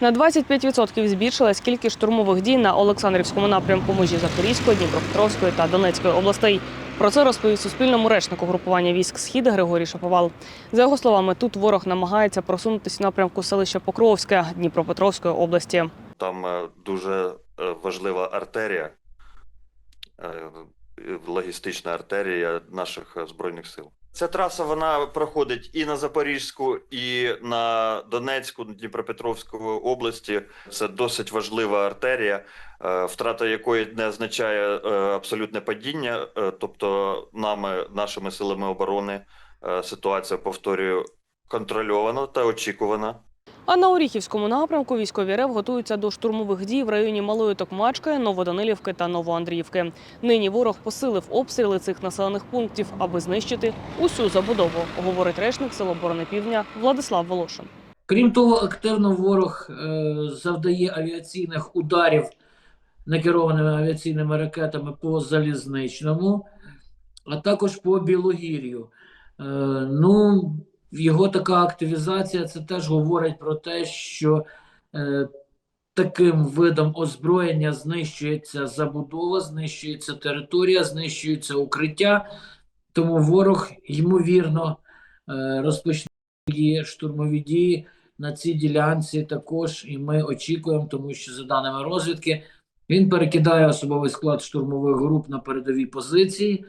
На 25% збільшилась кількість штурмових дій на Олександрівському напрямку межі Запорізької, Дніпропетровської та Донецької областей. Про це розповів Суспільному речник угрупування військ Схід Григорій Шаповал. За його словами, тут ворог намагається просунутися в напрямку селища Покровське Дніпропетровської області. Там е, дуже е, важлива артерія, е, логістична артерія наших збройних сил. Ця траса вона проходить і на Запорізьку, і на Донецьку, Дніпропетровську області. Це досить важлива артерія, е, втрата якої не означає е, абсолютне падіння. Е, Тобто, нами, нашими силами оборони, ситуація повторюю контрольована та очікувана. А на Оріхівському напрямку військові РФ готуються до штурмових дій в районі Малої Токмачки, Новоданилівки та Новоандріївки. Нині ворог посилив обстріли цих населених пунктів, аби знищити усю забудову, говорить речник Сил оборони Півдня Владислав Волошин. Крім того, активно ворог е, завдає авіаційних ударів некерованими авіаційними ракетами по залізничному, а також по Білогір'ю. Е, ну, його така активізація це теж говорить про те, що е, таким видом озброєння знищується забудова, знищується територія, знищується укриття. Тому ворог, ймовірно, е, розпочне штурмові дії на цій ділянці також, і ми очікуємо, тому що за даними розвідки, він перекидає особовий склад штурмових груп на передові позиції.